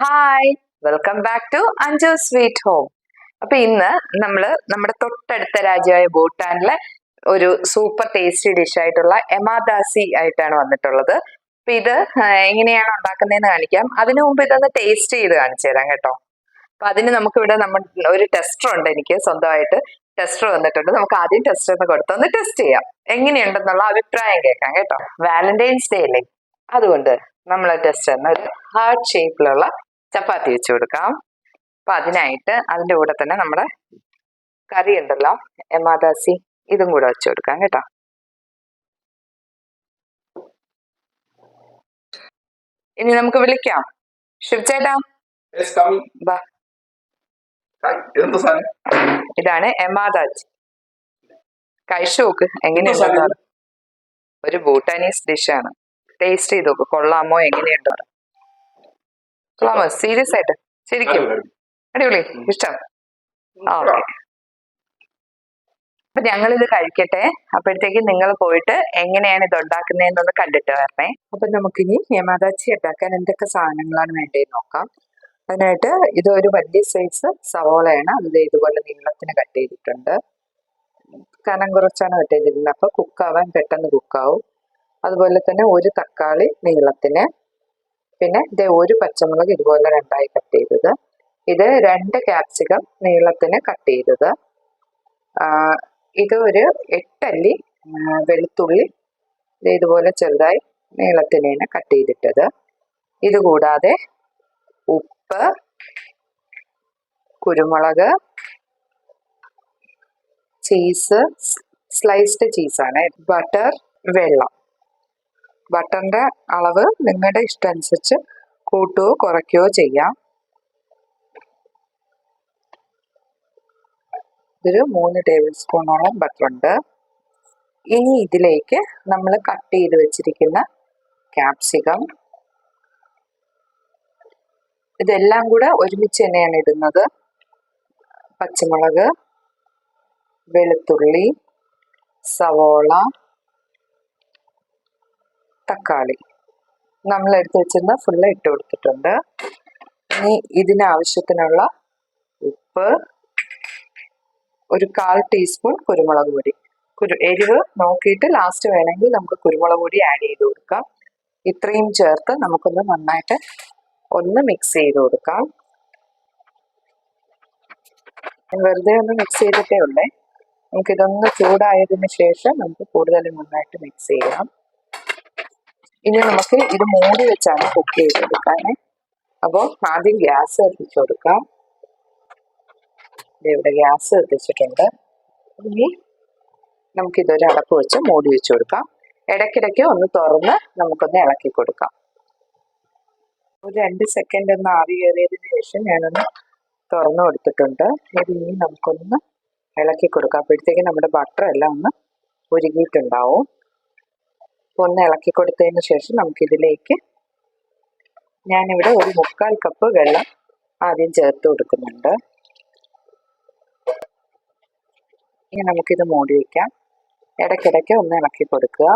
Hi welcome back to Anju sweet home അപ്പൊ ഇന്ന് നമ്മൾ നമ്മുടെ തൊട്ടടുത്ത രാജ്യമായ ഭൂട്ടാനിലെ ഒരു സൂപ്പർ ടേസ്റ്റി ഡിഷ് ആയിട്ടുള്ള എമാദാസി ആയിട്ടാണ് വന്നിട്ടുള്ളത്. അപ്പൊ ഇത് എങ്ങനെയാണ് ഉണ്ടാക്കുന്നതെന്ന് കാണിക്കാം. അതിനു മുമ്പ് ഇതൊന്ന് ടേസ്റ്റ് ചെയ്ത് കാണിച്ചു തരാം കേട്ടോ. അപ്പൊ അതിന് നമുക്ക് ഇവിടെ നമ്മൾ ഒരു ടെസ്റ്റർ ഉണ്ട് എനിക്ക് സ്വന്തമായിട്ട്. ടെസ്റ്റർ വന്നിട്ടുണ്ട്. നമുക്ക് ആദ്യം ടെസ്റ്റർ ഒന്ന് കൊടുത്ത് ഒന്ന് ടെസ്റ്റ് ചെയ്യാം. എങ്ങനെയുണ്ടെന്നുള്ള അഭിപ്രായം കേൾക്കാം കേട്ടോ. വാലന്റൈൻസ് ഡേ അല്ലേ? അതുകൊണ്ട് നമ്മൾ ടെസ്റ്ററിന് ഒരു ഹാർട്ട് ഷേപ്പിലുള്ള ചപ്പാത്തി വെച്ച് കൊടുക്കാം. അപ്പൊ അതിനായിട്ട് അതിന്റെ കൂടെ തന്നെ നമ്മുടെ കറി ഉണ്ടല്ലോ എമാദാസി ഇതും കൂടെ വെച്ച് കൊടുക്കാം കേട്ടോ. ഇനി നമുക്ക് വിളിക്കാം. ശിവചേട്ടാ ഇതാണ് എമാദാജി. കഴിച്ചു നോക്ക് എങ്ങനെയാണ്. ഒരു ഭൂട്ടാനീസ് ഡിഷാണ് ടേസ്റ്റ് ചെയ്ത് നോക്ക്. കൊള്ളാമോ? എങ്ങനെയുണ്ടോ കൊള്ളാമോ? സീരിയസ് ആയിട്ട്. ശരിക്കും. അടിപൊളി. ഇഷ്ടം. ആ ഓക്കെ. അപ്പൊ ഞങ്ങൾ ഇത് കഴിക്കട്ടെ. അപ്പോഴത്തേക്ക് നിങ്ങൾ പോയിട്ട് എങ്ങനെയാണ് ഇത് ഉണ്ടാക്കുന്നതെന്നൊന്ന് കണ്ടിട്ട് വരണേ. അപ്പൊ നമുക്കിനി ഹേമാദാച്ചി ഉണ്ടാക്കാൻ എന്തൊക്കെ സാധനങ്ങളാണ് വേണ്ടതെന്ന് നോക്കാം. അതിനായിട്ട് ഇത് ഒരു വലിയ സൈസ് സവോളയാണ്. അത് ഇതുപോലെ നീളത്തിന് കട്ട് ചെയ്തിട്ടുണ്ട്. കനം കുറച്ചാണ് കട്ട് ചെയ്തിട്ടുള്ളത് അപ്പൊ കുക്കാവാൻ പെട്ടെന്ന് കുക്കാവും അതുപോലെ തന്നെ ഒരു തക്കാളി നീളത്തിന്. പിന്നെ ഇത് ഒരു പച്ചമുളക് ഇതുപോലെ രണ്ടായി കട്ട് ചെയ്തത്. ഇത് രണ്ട് ക്യാപ്സിക്കം നീളത്തിന് കട്ട് ചെയ്തത്. ഇത് ഒരു എട്ടല്ലി വെളുത്തുള്ളി ഇത് ഇതുപോലെ ചെറുതായി നീളത്തിനാണ് കട്ട് ചെയ്തിട്ടത്. ഇത് കൂടാതെ ഉപ്പ് കുരുമുളക് ചീസ് സ്ലൈസ്ഡ് ചീസാണ് ബട്ടർ വെള്ളം. ബട്ടറിന്റെ അളവ് നിങ്ങളുടെ ഇഷ്ടം അനുസരിച്ച് കൂട്ടുകയോ കുറയ്ക്കുകയോ ചെയ്യാം. ഇതൊരു മൂന്ന് ടേബിൾ സ്പൂണോളം ബട്ടറുണ്ട് ഇനി ഇതിലേക്ക് നമ്മൾ കട്ട് ചെയ്ത് വെച്ചിരിക്കുന്ന ക്യാപ്സിക്കം ഇതെല്ലാം കൂടെ ഒരുമിച്ച് തന്നെയാണ് ഇടുന്നത്. പച്ചമുളക് വെളുത്തുള്ളി സവോള തക്കാളി നമ്മൾ എടുത്ത് വെച്ചിരുന്ന ഫുള്ള് ഇട്ട് കൊടുത്തിട്ടുണ്ട്. ഇനി ഇതിനാവശ്യത്തിനുള്ള ഉപ്പ് ഒരു കാൽ ടീസ്പൂൺ കുരുമുളക് പൊടി. കുരു എരിവ് നോക്കിയിട്ട് ലാസ്റ്റ് വേണമെങ്കിൽ നമുക്ക് കുരുമുളക് പൊടി ആഡ് ചെയ്ത് കൊടുക്കാം. ഇത്രയും ചേർത്ത് നമുക്കൊന്ന് നന്നായിട്ട് ഒന്ന് മിക്സ് ചെയ്ത് കൊടുക്കാം. വെറുതെ ഒന്ന് മിക്സ് ചെയ്തിട്ടേ ഉള്ളേ. നമുക്കിതൊന്ന് ചൂടായതിനു ശേഷം നമുക്ക് കൂടുതൽ നന്നായിട്ട് മിക്സ് ചെയ്യാം. ഇനി നമുക്ക് ഇത് മൂടി വെച്ചാണ് കുക്ക് ചെയ്ത് കൊടുക്കാനേ അപ്പോൾ ആദ്യം ഗ്യാസ് എത്തിച്ചു കൊടുക്കാം. ഇവിടെ ഗ്യാസ് കത്തിച്ചിട്ടുണ്ട് ഇനി നമുക്കിതൊരു അടപ്പ് വെച്ച് മൂടി വെച്ച് കൊടുക്കാം. ഇടയ്ക്കിടയ്ക്ക് ഒന്ന് തുറന്ന് നമുക്കൊന്ന് ഇളക്കി കൊടുക്കാം. ഒരു രണ്ട് സെക്കൻഡ് ഒന്ന് ആവി കയറിയതിന് ശേഷം ഞാനൊന്ന് തുറന്നു കൊടുത്തിട്ടുണ്ട്. ഇത് ഇനി നമുക്കൊന്ന് ഇളക്കി കൊടുക്കാം. അപ്പോഴത്തേക്ക് നമ്മുടെ ബട്ടർ എല്ലാം ഒന്ന് അപ്പോൾ ഒന്ന് ഇളക്കി കൊടുത്തതിന് ശേഷം നമുക്കിതിലേക്ക് ഞാനിവിടെ ഒരു മുക്കാൽ കപ്പ് വെള്ളം ആദ്യം ചേർത്ത് കൊടുക്കുന്നുണ്ട്. ഇനി നമുക്കിത് മൂടി വയ്ക്കാം ഇടയ്ക്കിടയ്ക്ക് ഒന്ന് ഇളക്കി കൊടുക്കുക.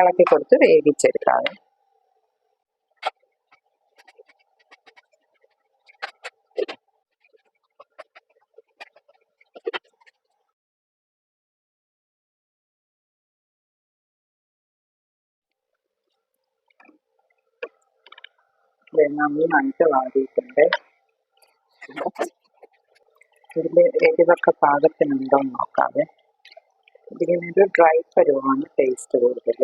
ഇളക്കി കൊടുത്ത് വേവിച്ചെടുക്കാതെ നന്നായിട്ട് വാടിയിട്ടുണ്ട് ഇതിൽ എരിവൊക്കെ പാകത്തിനുണ്ടോ എന്ന് നോക്കാതെ ഇതിനൊരു ഡ്രൈ പരുവാണ് ടേസ്റ്റ് കൂടുതൽ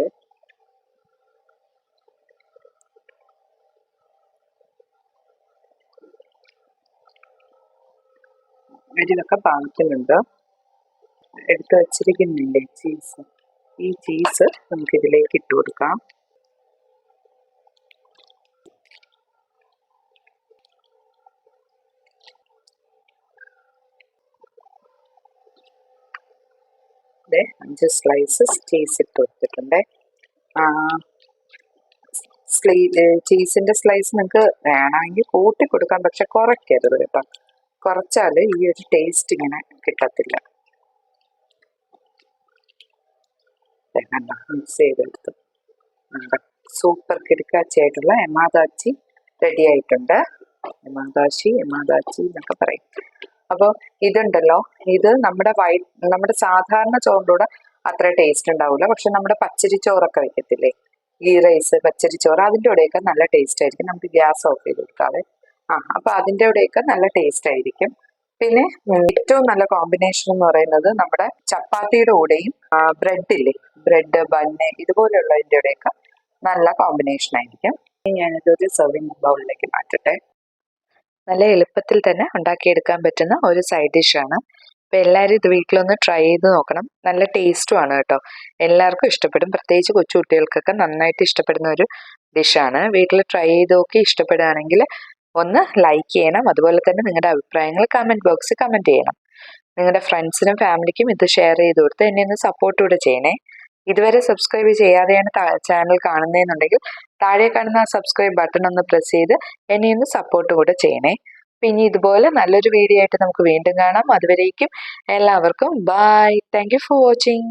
എരിവൊക്കെ പാകത്തിനുണ്ട്. എടുത്ത് വച്ചിരിക്കുന്നില്ലേ ചീസ് ഈ ചീസ് നമുക്ക് ഇതിലേക്ക് ഇട്ട് കൊടുക്കാം. അഞ്ച് സ്ലൈസസ് ചീസ് ഇട്ട് കൊടുത്തിട്ടുണ്ട്. സ്ലീ ചീസിന്റെ സ്ലൈസ് നിങ്ങൾക്ക് വേണമെങ്കിൽ കൂട്ടി കൊടുക്കാം പക്ഷെ കുറയ്ക്കരുത് കേട്ടോ. കുറച്ചാൽ ഈ ഒരു ടേസ്റ്റ് ഇങ്ങനെ കിട്ടത്തില്ല. മിക്സ് ചെയ്തെടുത്തു. സൂപ്പർ കിടക്കാച്ചി ആയിട്ടുള്ള എമാദാച്ചി റെഡി ആയിട്ടുണ്ട്. എമാദാശി എമാദാച്ചി എന്നൊക്കെ പറയും. അപ്പോൾ ഇതുണ്ടല്ലോ. ഇത് നമ്മുടെ വൈ നമ്മുടെ സാധാരണ ചോറിന്റെ അത്ര ടേസ്റ്റ് ഉണ്ടാവില്ല. പക്ഷെ നമ്മുടെ പച്ചരി ചോറൊക്കെ വെക്കത്തില്ലേ? ഗീ റൈസ് പച്ചരി ചോറ് അതിന്റെ കൂടെയൊക്കെ നല്ല ടേസ്റ്റ് ആയിരിക്കും. നമുക്ക് ഗ്യാസ് ഓഫ് ചെയ്ത് കൊടുക്കാതെ. ആ അപ്പൊ അതിന്റെ കൂടെയൊക്കെ നല്ല ടേസ്റ്റ് ആയിരിക്കും. പിന്നെ ഏറ്റവും നല്ല കോമ്പിനേഷൻ എന്ന് പറയുന്നത് നമ്മുടെ ചപ്പാത്തിയുടെ കൂടെയും ബ്രെഡ് ഇല്ലേ? ബ്രെഡ് ബന്ന് ഇതുപോലെയുള്ളതിന്റെ കൂടെയൊക്കെ നല്ല കോമ്പിനേഷൻ ആയിരിക്കും. ഞാനിതൊരു സെർവിങ് ബൗളിലേക്ക് മാറ്റട്ടെ. നല്ല എളുപ്പത്തിൽ തന്നെ ഉണ്ടാക്കിയെടുക്കാൻ പറ്റുന്ന ഒരു സൈഡ് ഡിഷാണ് അപ്പോൾ എല്ലാവരും ഇത് വീട്ടിലൊന്ന് ട്രൈ ചെയ്ത് നോക്കണം. നല്ല ടേസ്റ്റും ആണ് കേട്ടോ. എല്ലാവർക്കും ഇഷ്ടപ്പെടും. പ്രത്യേകിച്ച് കൊച്ചു കുട്ടികൾക്കൊക്കെ നന്നായിട്ട് ഇഷ്ടപ്പെടുന്ന ഒരു ഡിഷാണ് വീട്ടിൽ ട്രൈ ചെയ്ത് നോക്കി ഇഷ്ടപ്പെടുകയാണെങ്കിൽ ഒന്ന് ലൈക്ക് ചെയ്യണം. അതുപോലെ തന്നെ നിങ്ങളുടെ അഭിപ്രായങ്ങൾ കമന്റ് ബോക്സിൽ കമന്റ് ചെയ്യണം. നിങ്ങളുടെ ഫ്രണ്ട്സിനും ഫാമിലിക്കും ഇത് ഷെയർ ചെയ്ത് കൊടുത്ത് എന്നെ ഒന്ന് സപ്പോർട്ട് കൂടെ ചെയ്യണേ. ഇതുവരെ സബ്സ്ക്രൈബ് ചെയ്യാതെയാണ് ചാനൽ കാണുന്നതെന്നുണ്ടെങ്കിൽ താഴെ കാണുന്ന സബ്സ്ക്രൈബ് ബട്ടൺ ഒന്ന് പ്രസ് ചെയ്ത് എന്നെ ഒന്ന് സപ്പോർട്ട് കൂടെ ചെയ്യണേ. പിന്നെ ഇതുപോലെ നല്ലൊരു വീഡിയോ ആയിട്ട് നമുക്ക് വീണ്ടും കാണാം. അതുവരേക്കും എല്ലാവർക്കും ബൈ താങ്ക് ഫോർ വാച്ചിങ്